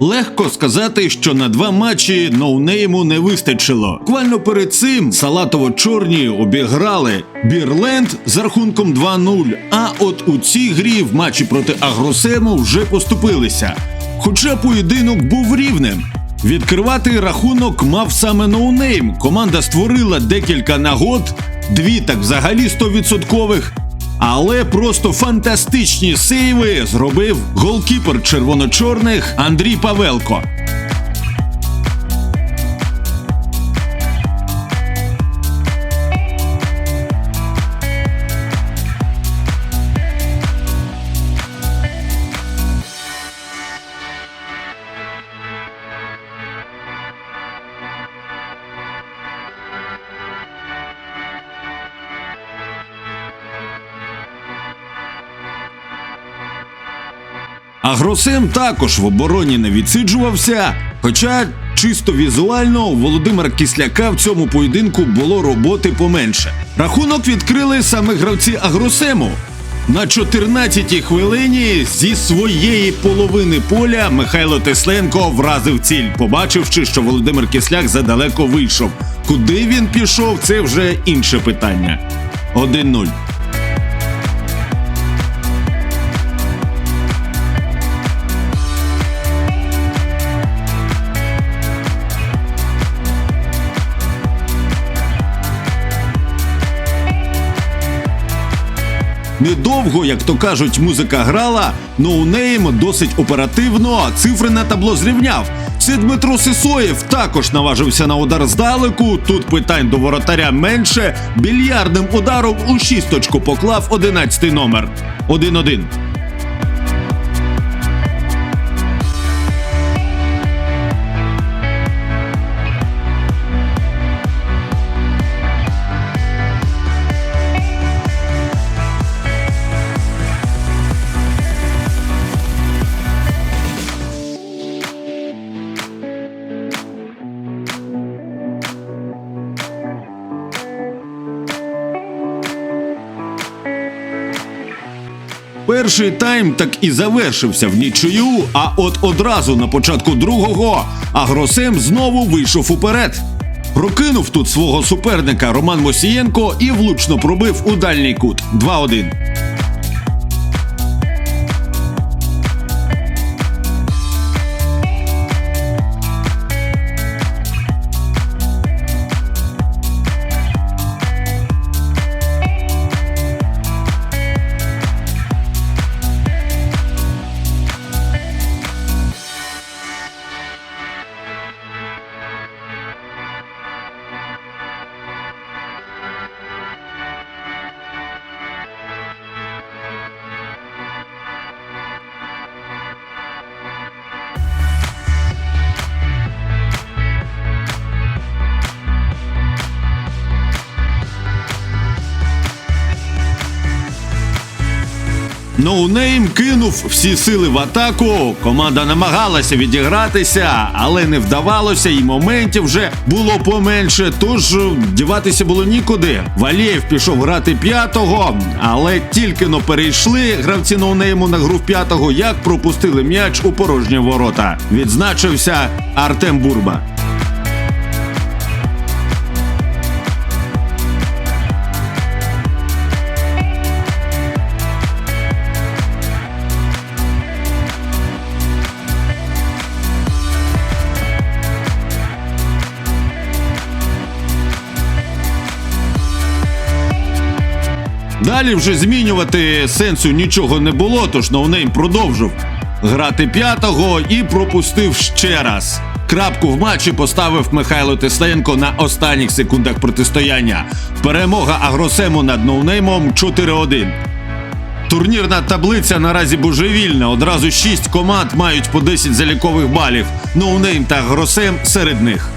Легко сказати, що на два матчі ноунейму не вистачило. Буквально перед цим салатово-чорні обіграли Бірленд з рахунком 2-0. А от у цій грі в матчі проти Агросему вже поступилися. Хоча поєдинок був рівним. Відкривати рахунок мав саме ноунейм. Команда створила декілька нагод, дві так взагалі стовідсоткових. Але просто фантастичні сейви зробив голкіпер червоно-чорних Андрій Павелко. Агросем також в обороні не відсиджувався. Хоча чисто візуально у Володимира Кисляка в цьому поєдинку було роботи поменше. Рахунок відкрили саме гравці Агросему. На 14-й хвилині зі своєї половини поля Михайло Тесленко вразив ціль, побачивши, що Володимир Кисляк задалеко вийшов. Куди він пішов, це вже інше питання. 1-0. Недовго, як то кажуть, музика грала, ноунейм досить оперативно, цифри на табло зрівняв. Це Дмитро Сисоєв також наважився на удар здалеку. Тут питань до воротаря менше. Більярдним ударом у шісточку поклав 11 номер. 1-1. Перший тайм так і завершився в нічию, а от одразу на початку другого Агросем знову вийшов уперед. Прокинув тут свого суперника Роман Мосієнко і влучно пробив у дальній кут 2-1. Ноунейм кинув всі сили в атаку. Команда намагалася відігратися, але не вдавалося, і моментів вже було поменше. Тож е, діватися було нікуди. Валєєв пішов грати п'ятого, але тільки но перейшли гравці ноунейму на гру п'ятого, як пропустили м'яч у порожні ворота. Відзначився Артем Бурба. Далі вже змінювати сенсу нічого не було, тож ноунейм продовжив грати п'ятого і пропустив ще раз. Крапку в матчі поставив Михайло Тесленко на останніх секундах протистояння. Перемога Агросему над ноунеймом 4-1. Турнірна таблиця наразі божевільна. Одразу шість команд мають по 10 залікових балів. Ноунейм та Агросем серед них.